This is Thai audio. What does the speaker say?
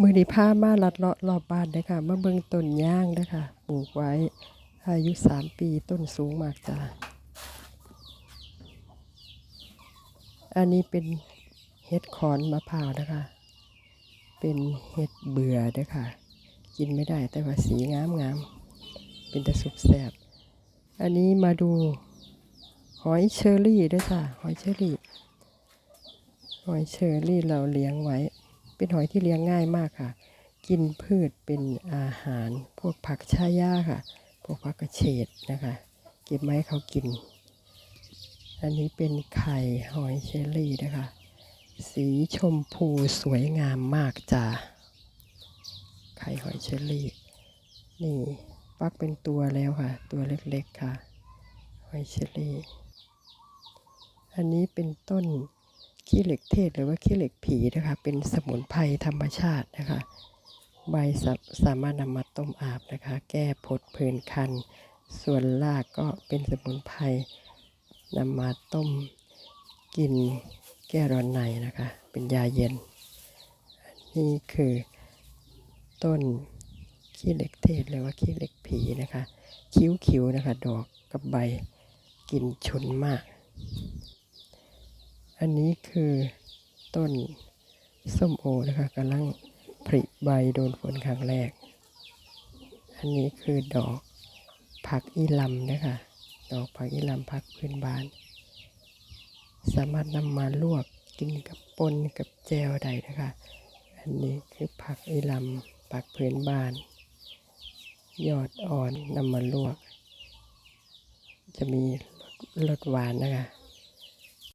มือดีผ้ามาลัดเลาะรอบบ้านเด้ค่ะมาเบิ่งต้นย่างเด้ค่ะปลูกไว้อายุสามปีต้นสูงมากจ้าอันนี้เป็นเห็ดขอนมะพร้าวนะคะ เป็นเห็ดเบื่อเด้ค่ะ กินไม่ได้แต่ว่าสีงามงามๆเป็นตะสุกแสบอันนี้มาดูหอยเชอรี่ด้วยค่ะหอยเชอรี่ หอยเชอรี่เราเลี้ยงไว้ เป็นหอยที่เลี้ยงง่ายมากค่ะ กินพืชเป็นอาหาร พวกผักชายาค่ะ พวกผักกระเฉดนะคะ เก็บไม้เขากิน อันนี้เป็นไข่หอยเชอรี่นะคะ สีชมพูสวยงามมากจ้าไข่หอยเชอรี่นี่ฟักเป็นตัวแล้วค่ะ ตัวเล็กๆค่ะ หอยเชอรี่ อันนี้เป็นต้น ขี้เหล็กเทศหรือว่าขี้เหล็กผีนะคะ เป็นสมุนไพรธรรมชาตินะคะ ใบสาสามารถนำมาต้มอาบนะคะ แก้ผดผื่นคัน ส่วนรากก็เป็นสมุนไพรนำมาต้มกินแก้ร้อนในนะคะ เป็นยาเย็น นี่คือต้นขี้เหล็กเทศหรือว่าขี้เหล็กผีนะคะ คิ้วๆนะคะ ดอกกับใบกลิ่นฉุนมาก อันนี้คือต้นส้มโอนะคะกำลังผลิใบโดนฝนครั้งแรก อันนี้คือดอกผักอีลำนะคะ ดอกผักอีลำผักพื้นบ้าน สามารถนำมาลวกกินกับปนกับแจวได้นะคะ อันนี้คือผักอีลำผักพื้นบ้าน ยอดอ่อนนำมาลวก จะมีรสหวานนะคะ